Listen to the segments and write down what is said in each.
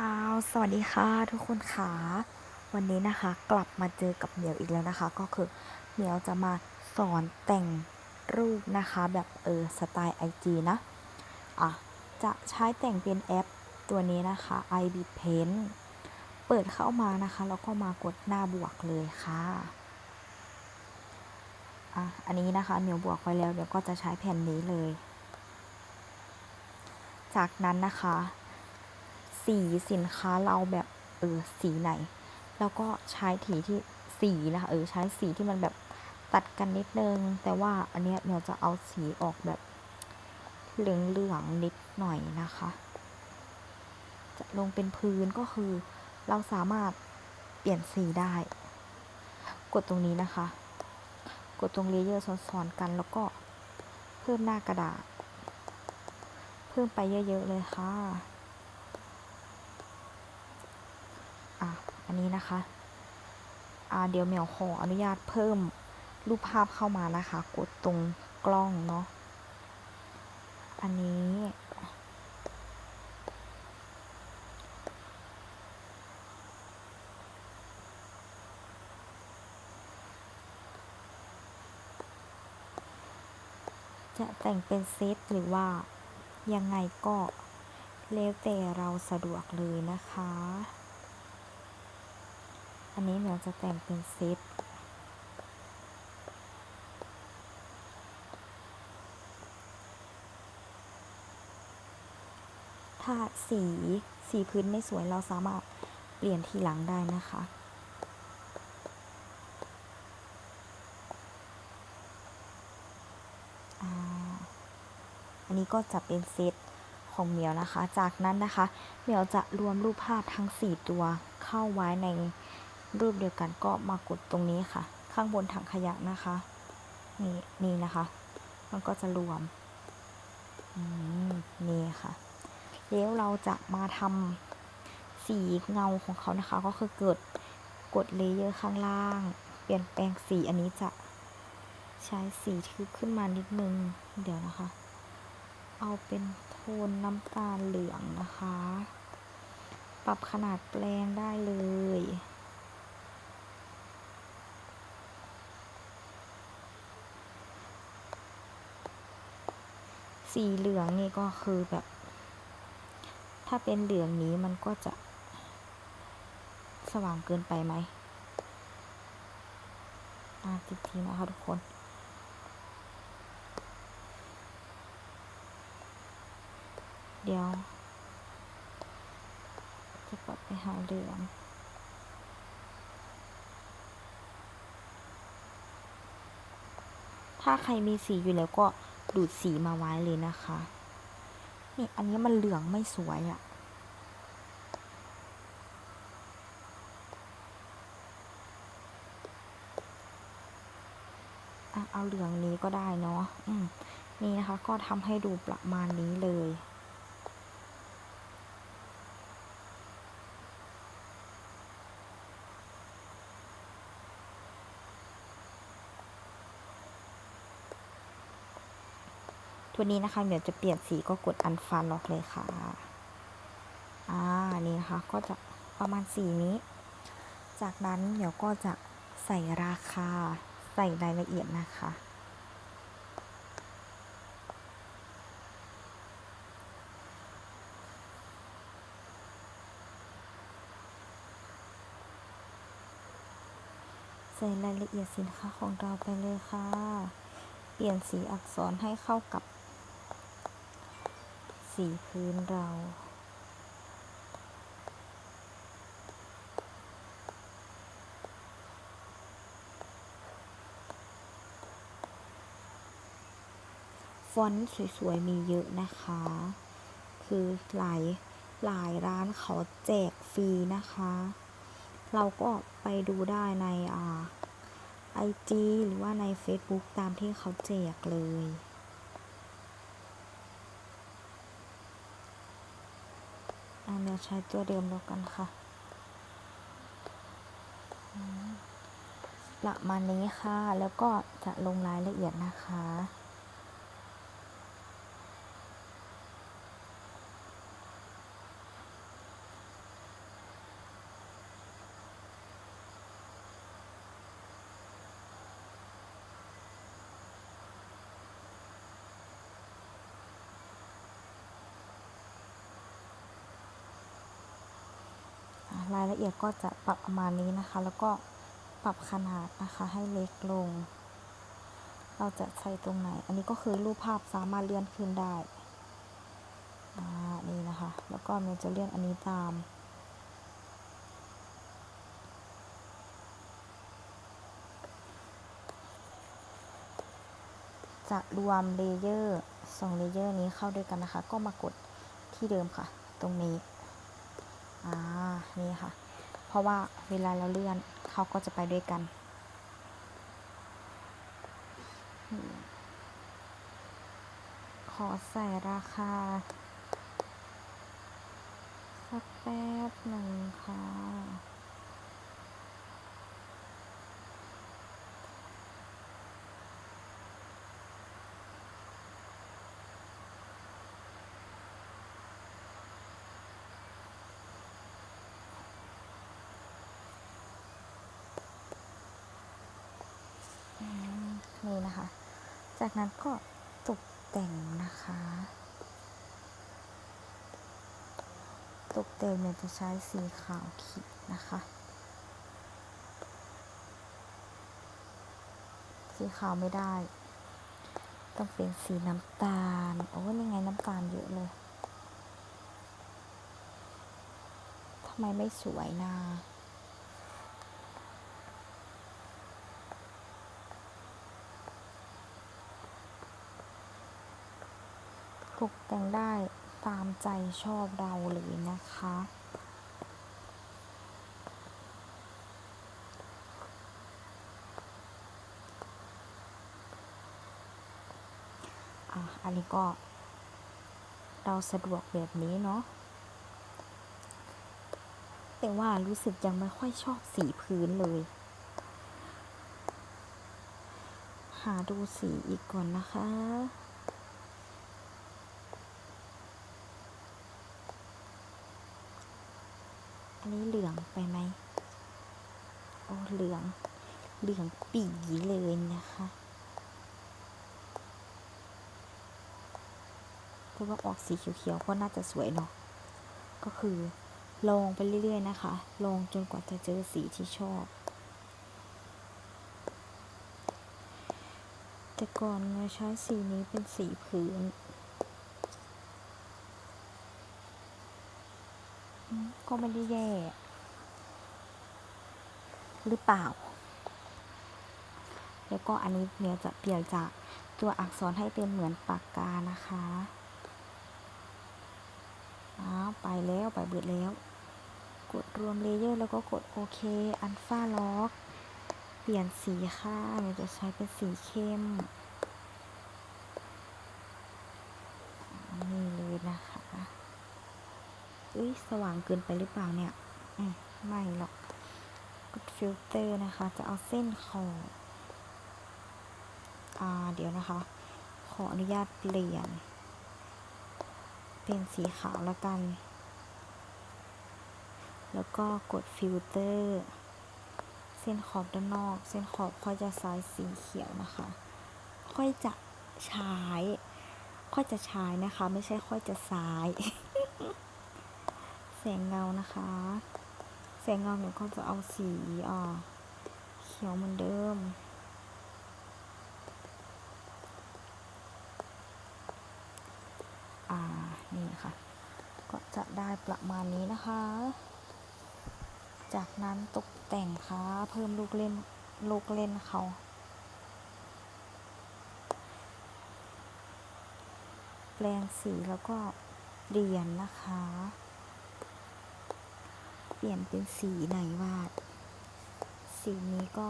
อ้าวสวัสดีค่ะทุกคนค่ะวันนี้นะคะกลับมาเจอกับเหมียวอีกแล้วนะคะ ก็คือเหมียวจะมาสอนแต่งรูปนะคะ แบบเออสไตล์ IG นะอะจะใช้แต่งเป็นแอปตัวนี้นะคะ IB Paint เปิดเข้ามานะคะ แล้วก็มากดหน้าบวกเลยค่ะอะอันนี้นะคะเหมียวบวกไว้แล้วเดี๋ยวก็จะใช้แผ่นนี้เลย จากนั้นนะคะ สีสินค้าเราแบบเออสีไหน แล้วก็ใช้ถีที่สีนะคะเออใช้สีที่มันแบบตัดกันนิดนึง แต่ว่าอันเนี้ยเราจะเอาสีออกแบบเหลืองเหลืองนิดหน่อยนะคะ จะลงเป็นพื้นก็คือเราสามารถเปลี่ยนสีได้ กดตรงนี้นะคะ กดตรงเลเยอร์ซ้อนๆกันแล้วก็เพิ่มหน้ากระดาษ เพิ่มไปเยอะๆเลยค่ะ อันนี้นะคะอ่าเดี๋ยวเหมียวขออนุญาตเพิ่มรูปภาพเข้ามานะคะ กดตรงกล้องเนาะ อันนี้ จะแต่งเป็นเซตหรือว่ายังไงก็แล้วแต่เราสะดวกเลยนะคะ อันนี้เหมียวจะแต่งเป็นเซตถ้าสีสีพื้นไม่สวยเราสามารถเปลี่ยนทีหลังได้นะคะอันนี้ก็จะเป็นเซตของเหมียวนะคะ จากนั้นนะคะเหมียวจะรวมรูปภาพทั้ง 4 ตัวเข้าไว้ใน รูปเดียวกันก็มากดตรงนี้ค่ะ ข้างบนถังขยะนะคะ นี่นี่นะคะ มันก็จะรวมนี่ค่ะแล้วเราจะมาทำสีเงาของเขานะคะ ก็คือเกิดกดเลเยอร์ข้างล่าง เปลี่ยนแปลงสีอันนี้จะใช้สีทึบขึ้นมานิดนึง เดี๋ยวนะคะ เอาเป็นโทนน้ำตาลเหลืองนะคะ ปรับขนาดแปลงได้เลย สีเหลืองนี่ก็คือแบบ ถ้าเป็นเหลืองนี้มันก็จะ สว่างเกินไปไหมอ่าอีกทีนะคะทุกคนเดี๋ยว จะปรับไปหาเหลือง ถ้าใครมีสีอยู่แล้วก็ ดูดสีมาไว้เลยนะคะ นี่อันนี้มันเหลืองไม่สวยอะ่ะ เอาเหลืองนี้ก็ได้เนาะ อืมนี่นะคะก็ทำให้ดูประมาณนี้เลย ตัวนี้นะคะเดี๋ยวจะเปลี่ยนสีก็กดอันฟันล็อกเลยค่ะ อ่า นี่นะคะ ก็จะประมาณสีนี้ จากนั้นเดี๋ยวก็จะใส่ราคา ใส่รายละเอียดนะคะ ใส่รายละเอียดสินค้าของเราไปเลยค่ะ เปลี่ยนสีอักษรให้เข้ากับ สีพื้นเรา ฟอนต์สวยๆ มีเยอะนะคะ คือหลายหลายร้านเขาแจกฟรีนะคะ เราก็ไปดูได้ในอ่า IG หรือว่าใน Facebook ตามที่เขาแจกเลย อ่า เดี๋ยใช้ตัวเดิมแล้วกันค่ะ ประมาณนี้ค่ะ แล้วก็จะลงรายละเอียดนะคะ รายละเอียดก็จะปรับประมาณนี้นะคะ แล้วก็ปรับขนาดนะคะให้เล็กลง เราจะใส่ตรงไหน อันนี้ก็คือรูปภาพสามารถเลื่อนขึ้นได้นี่นะคะ แล้วก็มันจะเลื่อนอันนี้ตามจะรวมเลเยอร์สองเลเยอร์นี้เข้าด้วยกันนะคะ ก็มากดที่เดิมค่ะ ตรงนี้ อ่า นี่ค่ะ เพราะว่าเวลาเราเลื่อนเขาก็จะไปด้วยกัน ขอใส่ราคา สักแป๊บหนึ่งค่ะ นี่นะคะ จากนั้นก็ตกแต่งนะคะ ตกแต่งเนี่ยจะใช้สีขาวขีดนะคะ สีขาวไม่ได้ ต้องเป็นสีน้ำตาล โอ้นี่ไงน้ำตาลเยอะเลยทำไมไม่สวยนะต กแต่งได้ตามใจชอบเราเลยนะคะ อะ อันนี้ก็ เราสะดวกแบบนี้เนาะ แต่ว่ารู้สึกยังไม่ค่อยชอบสีพื้นเลย หาดูสีอีกก่อนนะคะ อันนี้เหลืองไปไหมโอ้เหลือง เหลืองปีเลยนะคะแต่ว่าออกสีเขียวๆก็น่าจะสวยเนาะ ก็คือลองไปเรื่อยๆนะคะ ลองจนกว่าจะเจอสีที่ชอบ แต่ก่อนเนี่ยใช้สีนี้เป็นสีพื้น อืม ก็ไม่ได้แย่ หรือเปล่า แล้วก็อันนี้เนี่ยจะเปลี่ยนจากตัวอักษรให้เป็นเหมือนปากกานะคะอ้าวไปแล้วไปเบิดแล้ว กดรวมเลเยอร์แล้วก็กดโอเค อันฟาล็อก เปลี่ยนสีค่ะเนี่ยจะใช้เป็นสีเข้ม นี่เลยนะคะเอ้ ยสว่างเกินไปหรือเปล่าเนี่ยมไม่หรอก กดฟิลเตอร์นะคะ จะเอาเส้นขอบอ่าเดี๋ยวนะคะ ขออนุญาตเปลี่ยน เป็นสีขาวแล้วกัน แล้วก็กดฟิลเตอร์ เส้นขอบด้านนอก เส้นขอบค่อยจะซ้ายสีเขียวนะคะ ค่อยจะใช้ ค่อยจะใช้นะคะ ไม่ใช่ค่อยจะซ้ายแส งเงานะคะ แสงเงาหนูก็จะเอาสีอ่าเขียวเหมือนเดิม อ่า นี่ค่ะ ก็จะได้ประมาณนี้นะคะ จากนั้นตกแต่งค่ะ เพิ่มลูกเล่น ลูกเล่นเขาแปลงสีแล้วก็เปลี่ยนนะคะ เปลี่ยนเป็นสีไหนวาด สีนี้ก็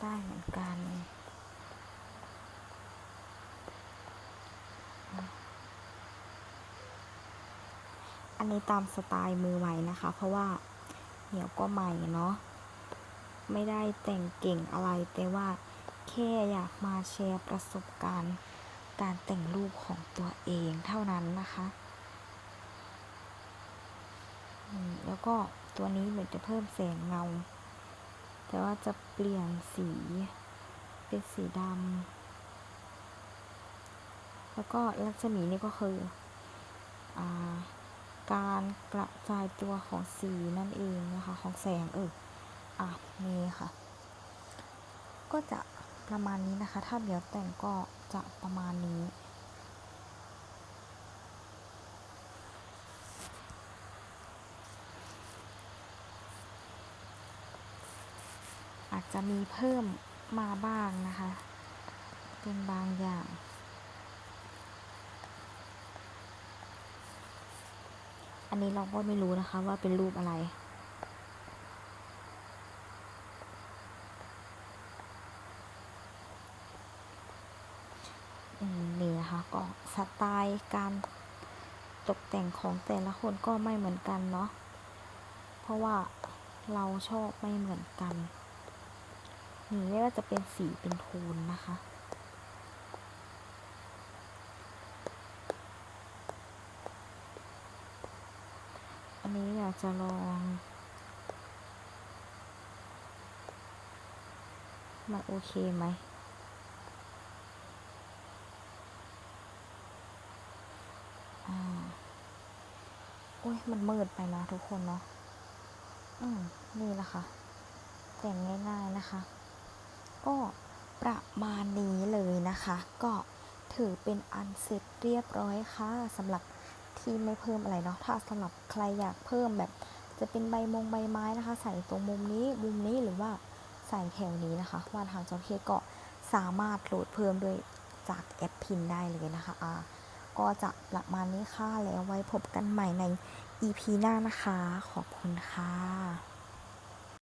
ได้เหมือนกันอันนี้ตามสไตล์มือใหม่นะคะ เพราะว่าเดี๋ยวก็ใหม่เนาะไม่ได้แต่งเก่งอะไรแต่ว่าแค่อยากมาแชร์ประสบการณ์ การแต่งรูปของตัวเองเท่านั้นนะคะแล้วก็ตัวนี้เหมือนจะเพิ่มแสงเงา แต่ว่าจะเปลี่ยนสีเป็นสีดำ แล้วก็รัศมีนี่ก็คืออการกระจายตัวของสีนั่นเองนะคะ ของแสงเอออะนี่ค่ะ ก็จะประมาณนี้นะคะ ถ้าเดี๋ยวแต่งก็ จะประมาณนี้ อาจจะมีเพิ่มมาบ้างนะคะ เป็นบางอย่างอันนี้เราก็ไม่รู้นะคะว่าเป็นรูปอะไร อืมนี่นะคะ ก็สไตล์การตกแต่งของแต่ละคนก็ไม่เหมือนกันเนาะ เพราะว่าเราชอบไม่เหมือนกัน นี่ไม่ว่าจะเป็นสีเป็นโทนนะคะ อันนี้อยากจะลองมันโอเคไหม อ่า โอ้ ยมันมืดไปนะทุกคนเนาะอืมนี่แหละค่ะแต่งง่ายๆนะคะ ก็ประมาณนี้เลยนะคะ ก็ถือเป็นอันเสร็จเรียบร้อยค่ะสำหรับที่ไม่เพิ่มอะไรเนาะถ้าสำหรับใครอยากเพิ่มแบบ จะเป็นใบมงใบไม้นะคะ ใส่ตรงมุมนี้มุมนี้หรือว่าใส่แถวนี้นะคะวาดหางจระเข้ก็สามารถโหลดเพิ่มด้วยจากแอปพินได้เลยนะคะอ่า ก็จะประมาณนี้ค่ะแล้วไว้พบกันใหม่ใน EP หน้านะคะ ขอบคุณค่ะ